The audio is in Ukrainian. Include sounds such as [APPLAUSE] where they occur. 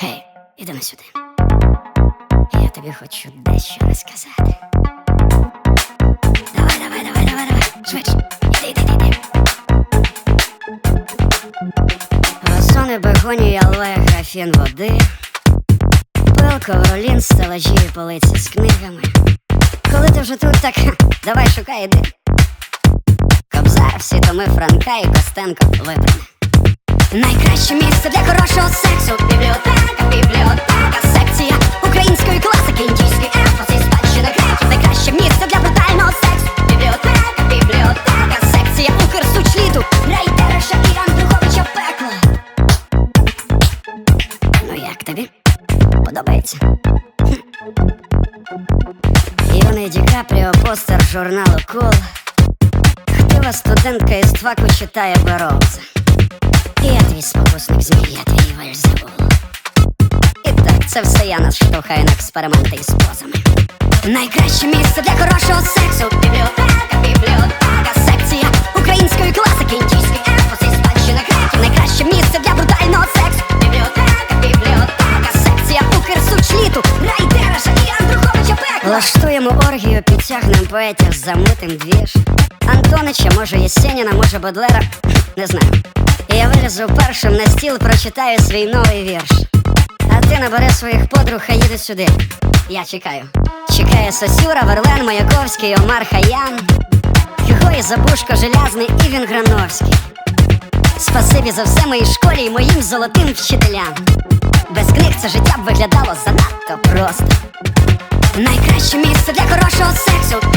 Гей, іди на сюди. Я тобі хочу дещо розказати. Давай, давай, давай, давай, давай. Швидше. Іди, іди, іди, іди. Вазони, бегоні, алоє, графін води. Пилка, ролін, стелажі полиці з книгами. Коли ти вже тут, так [LAUGHS] давай шукай іди. Кобзар, всі томи Франка і Костенко вибране. Найкраще місце для хорошого сексу Подобається? Хм. Юний Ді Капріо, постер журналу Кул Хтива студентка із ТВАКу читає Бероуза я твій спокусник змій, я твій вельзевул І так, це все я нас штовхаю на експерименти із позами Найкраще місце для хорошого сексу Бібліотека, бібліотека, Влаштуємо оргію, підтягнемо поетів з замитим двіж Антонича, може Єсеніна, може Бодлера, не знаю я вилізу першим на стіл, прочитаю свій новий вірш. А ти набери своїх подруг, хай їде сюди. Я чекаю. Чекає Сосюра, Верлен, Маяковський, Омар Хаян, Гой Забушко, Желязний і він Грановський. Спасибі за все моїй школі і моїм золотим вчителям. Без книг це життя б виглядало занадто просто. Найкраще місце для хорошого сексу